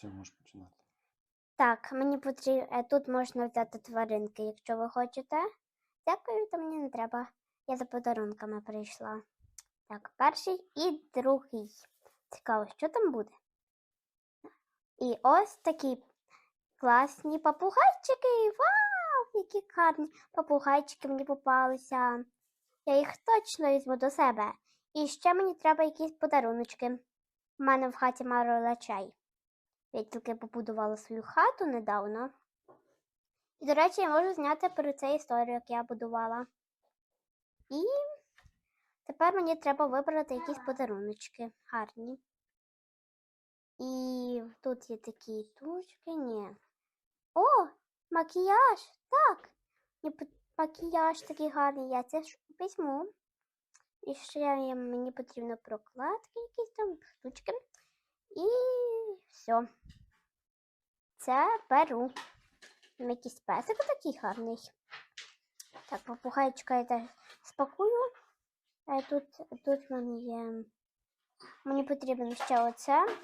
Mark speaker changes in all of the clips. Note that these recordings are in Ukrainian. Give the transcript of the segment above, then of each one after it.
Speaker 1: Це можеш починати.
Speaker 2: Так, мені потрібно. Тут можна взяти тваринки, якщо ви хочете. Дякую, то мені не треба. Я за подарунками прийшла. Так, перший і другий. Цікаво, що там буде. І ось такі класні попугайчики. Вау! Які гарні попугайчики мені попалися. Я їх точно візьму до себе. І ще мені треба якісь подаруночки. У мене в хаті мало речей. Я тільки побудувала свою хату недавно. І, до речі, я можу зняти про це історію, як я будувала. І тепер мені треба вибрати якісь подаруночки гарні. І тут є такі тучки, ні. О, макіяж! Так. Макіяж такий гарний, я це візьму. І ще мені потрібно прокладки, якісь там штучки. І все. Це беру. Там якийсь песик такий гарний. Так, попугайчика я теж спакую. А тут, тут в мене є. Мені потрібно ще оце.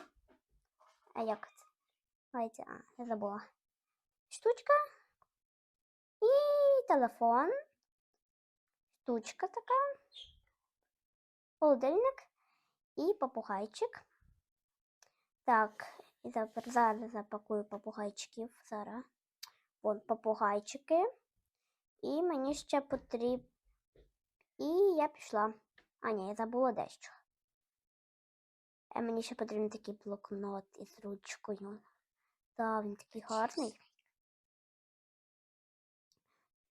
Speaker 2: А як це? Давайте, а, я забула. Штучка. І телефон. Штучка така. Холодильник і попугайчик. Так, і тепер зараз запакую попугайчиків. Зараз. Вон попугайчики. І мені ще потрібно. І я пішла. А, ні, я забула дещо. Е, мені ще потрібен такий блокнот із ручкою. Так, він такий гарний.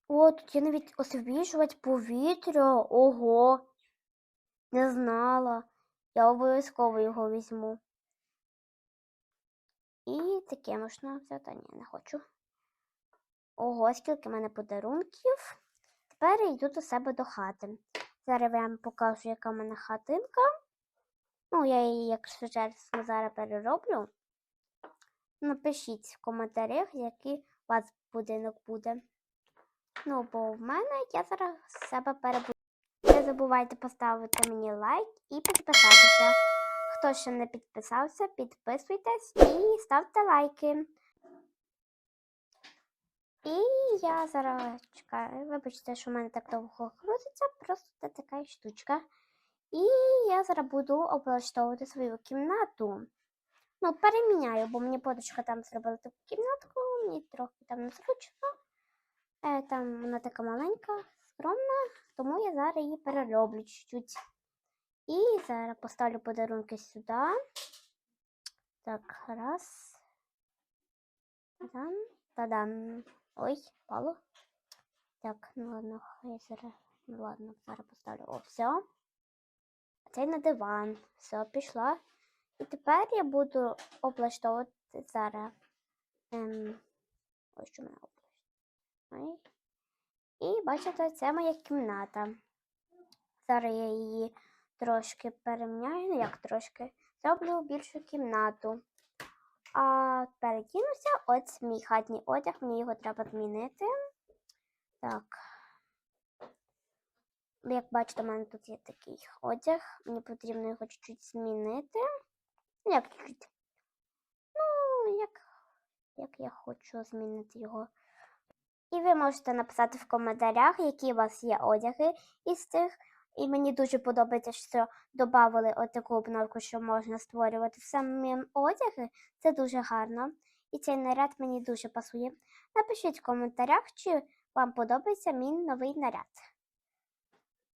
Speaker 2: О, тут є навіть освіжувач повітря. Ого. Не знала. Я обов'язково його візьму. І таке можна взяти. Ні, не хочу. Ого, скільки в мене подарунків. Тепер я йду до себе до хати. Зараз я вам покажу, яка в мене хатинка. Ну, я її, якщо чесно, зараз перероблю. Напишіть в коментарях, який у вас будинок буде. Ну, бо в мене я зараз себе перебудую. Не забувайте поставити мені лайк і підписатися. Хто ще не підписався, підписуйтесь і ставте лайки. І я зараз чекаю. Вибачте, що в мене так довго крутиться, просто це така штучка. І я зараз буду облаштовувати свою кімнату. Ну, переміняю, бо мені подочка там зробила таку кімнатку, мені трохи там незручно. Е, там вона така маленька, скромна, тому я зараз її перероблю чуть-чуть. І зараз поставлю подарунки сюди. Так, раз. Та-дам. Та-дам. Ой, пало. Так, ну ладно, хай зараз. Ну ладно, зараз поставлю. О, все. Цей на диван. Все, пішла. І тепер я буду облаштовувати зараз. Ем, ось що мене облаштовує. І бачите, це моя кімната. Зараз я її трошки переміняю, ну як трошки, зроблю більшу кімнату. А перекинуся, ось мій хатній одяг, мені його треба змінити. Так. Як бачите, у мене тут є такий одяг. Мені потрібно його чуть-чуть змінити. Ну, Як чуть-чуть. Ну, як, як я хочу змінити його. І ви можете написати в коментарях, які у вас є одяги із цих. І мені дуже подобається, що додали отаку обновку, що можна створювати самим одяги. Це дуже гарно. І цей наряд мені дуже пасує. Напишіть в коментарях, чи вам подобається мій новий наряд.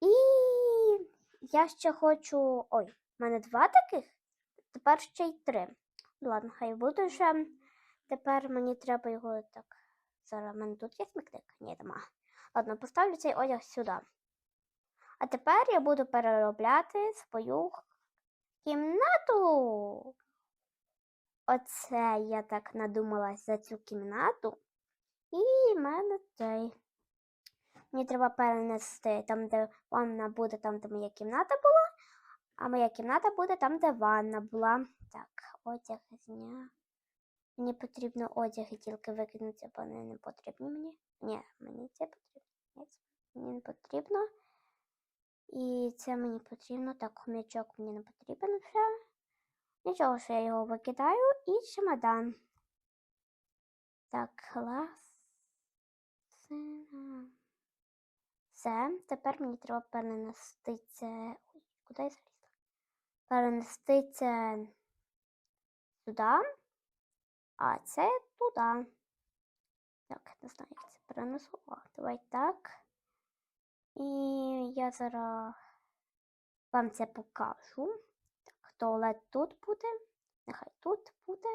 Speaker 2: І я ще хочу. Ой, в мене два таких, тепер ще й три. Ладно, хай буде вже. Тепер мені треба його так. Зараз в мене тут є смітник? Ні, нема. Ладно, поставлю цей одяг сюди. А тепер я буду переробляти свою кімнату. Оце я так надумалась за цю кімнату. І в мене цей. Мені треба перенести там, де ванна буде, там, де моя кімната була, а моя кімната буде там, де ванна була. Так, одяг зня. Мені потрібно одяги тільки викинути, бо вони не потрібні мені. Ні, мені це потрібно. Мені не потрібно. І це мені потрібно. Так, хомячок мені не потрібен вже. Нічого, що я його викидаю і чемодан. Так, клас. Все, тепер мені треба перенести це. Ой, куди я залізла? Перенести це сюди, а це туди. Так, не знаю, як це перенесу. О, давай так. Я зараз вам це покажу. Так, туалет тут буде. Нехай тут буде.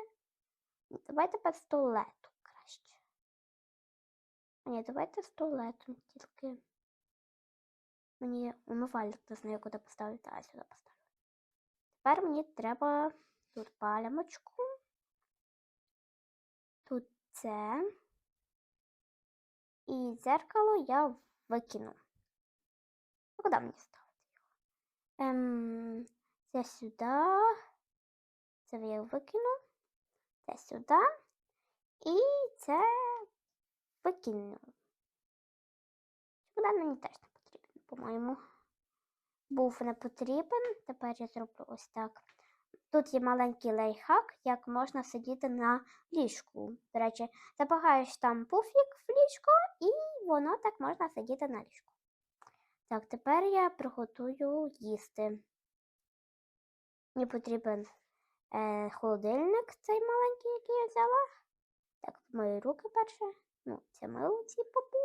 Speaker 2: Ні, Давайте без туалету краще. Ні, давайте з туалетом тільки. Мені умивальник не знаю, куди поставити, а сюди поставлю. Тепер мені треба тут палямочку. Тут це. І дзеркало я викину. А куди мені ставити його? Ем, це сюди. Це я викину. Це сюди. І це викину. Чемодан мені теж не потрібен, по-моєму. Був не потрібен. Тепер я зроблю ось так. Тут є маленький лайфхак, як можна сидіти на ліжку. До речі, запагаєш там пуфік в ліжко, і воно так можна сидіти на ліжку. Так, тепер я приготую їсти. Мені потрібен е, холодильник, цей маленький, який я взяла. Так, мої руки перше. Ну, це мило ці попу.